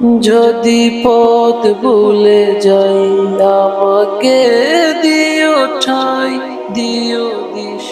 যদি পথ ভুলে যাই, আমাকে দিও ঠাই, দিও দিশ।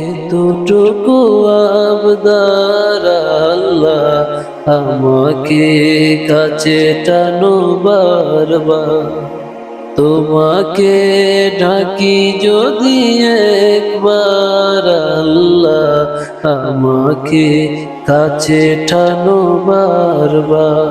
এতটুকু আবদার আল্লাহ আমাকে কাছে টানো বারবার। তোমাকে ঢাকি যদি একবার আল্লাহ আমাকে কাছে টানো বারবার।